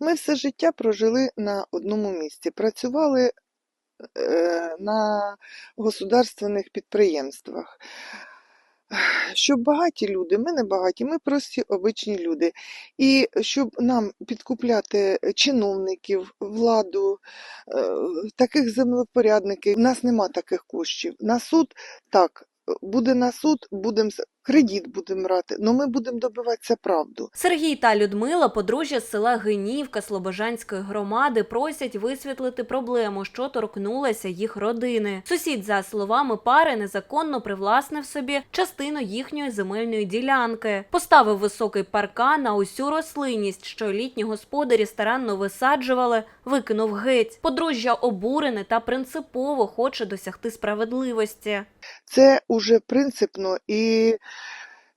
Ми все життя прожили на одному місці, працювали е, на государственних підприємствах. Щоб багаті люди, ми не багаті, ми прості обичні люди. І щоб нам підкупляти чиновників, владу, е, таких землепорядників, у нас нема таких коштів. На суд так, буде на суд, будемо кредит будемо брати, але ми будемо добиватися правду. Сергій та Людмила, подружжя з села Гинівка Слобожанської громади, просять висвітлити проблему, що торкнулася їх родини. Сусід, за словами пари, незаконно привласнив собі частину їхньої земельної ділянки, поставив високий паркан на усю рослинність, що літні господарі старанно висаджували, викинув геть. Подружжя обурене та принципово хоче досягти справедливості. Це уже принципно і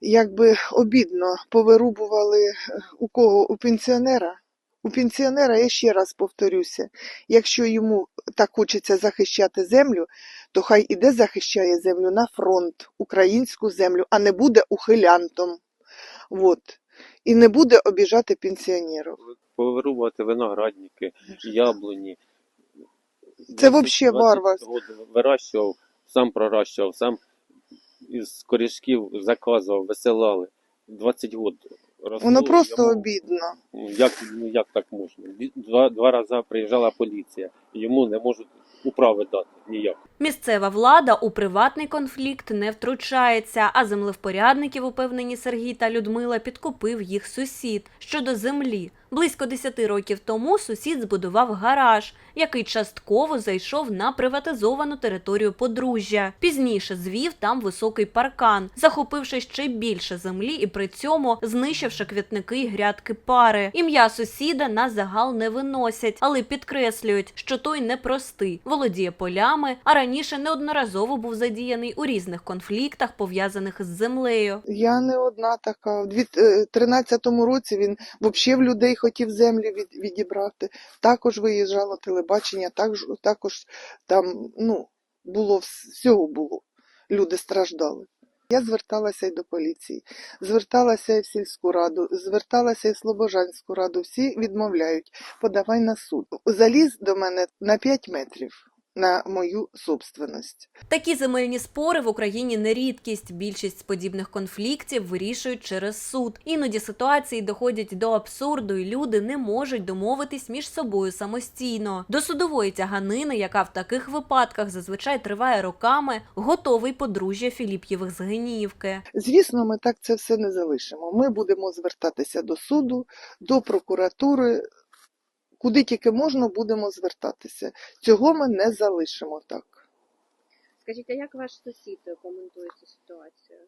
якби обідно повирубували е, у кого? У пенсіонера. У пенсіонера, я ще раз повторюся, якщо йому так хочеться захищати землю, то хай іде захищає землю на фронт, українську землю, а не буде ухилянтом. От. І не буде обіжати пенсіонерів. повирубувати виноградники, яблуні. Це 10-20 варварство. Вирощував, сам пророщував, сам із корішків заказував, висилали. 20 років. Воно просто обідно. Як, ну, як так можна? Два, два рази приїжджала поліція, йому не можуть управи дати ніяк. Місцева влада у приватний конфлікт не втручається, а землевпорядників, упевнені Сергій та Людмила, підкупив їх сусід щодо землі. Близько 10 років тому сусід збудував гараж, який частково зайшов на приватизовану територію подружжя. Пізніше звів там високий паркан, захопивши ще більше землі і при цьому знищивши квітники й грядки пари. Ім'я сусіда на загал не виносять, але підкреслюють, що той непростий, володіє полями, а раніше неодноразово був задіяний у різних конфліктах, пов'язаних з землею. Я не одна така. У 2013 році він взагалі в людей хотів землі від, відібрати. Також виїжджало телебачення, також, також там ну, було всього було. Люди страждали. Я зверталася й до поліції, зверталася й в сільську раду, зверталася й в Слобожанську раду. Всі відмовляють. Подавай на суд. Заліз до мене на 5 метрів на мою собственність. Такі земельні спори в Україні не рідкість. Більшість з подібних конфліктів вирішують через суд. Іноді ситуації доходять до абсурду, і люди не можуть домовитись між собою самостійно. До судової тяганини, яка в таких випадках зазвичай триває роками, готовий подружжя Філіп'євих з Геніївки. Звісно, ми так це все не залишимо. Ми будемо звертатися до суду, до прокуратури, куди тільки можна, будемо звертатися. Цього ми не залишимо так. Скажіть, а як ваш сусід коментує цю ситуацію?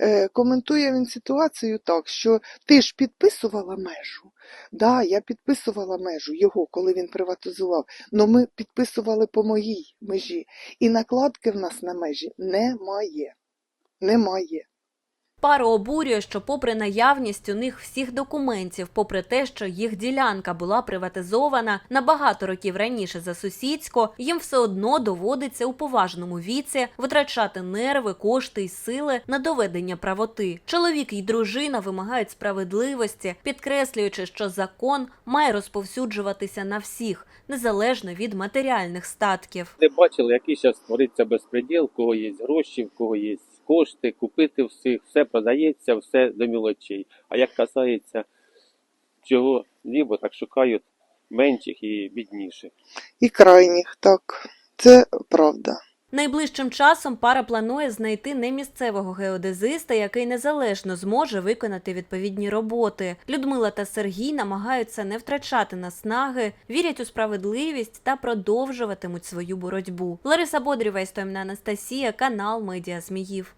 Е, коментує він ситуацію так, що ти ж підписувала межу. Да, я підписувала межу його, коли він приватизував. але ми підписували по моїй межі. І накладки в нас на межі немає. Немає. Пару обурює, що попри наявність у них всіх документів, попри те, що їх ділянка була приватизована на багато років раніше за сусідсько, їм все одно доводиться у поважному віці витрачати нерви, кошти й сили на доведення правоти. Чоловік і дружина вимагають справедливості, підкреслюючи, що закон має розповсюджуватися на всіх, незалежно від матеріальних статків. Не бачили, який зараз твориться безпреділ, кого є гроші, в кого є кошти, купити всіх, все продається, все до мілочей. А як касається чого лібо, так шукають менших і бідніших. І крайніх, так. Це правда. Найближчим часом пара планує знайти немісцевого геодезиста, який незалежно зможе виконати відповідні роботи. Людмила та Сергій намагаються не втрачати наснаги, вірять у справедливість та продовжуватимуть свою боротьбу. Лариса Бодрєва, Істомна Анастасія, канал Медіа Зміїв.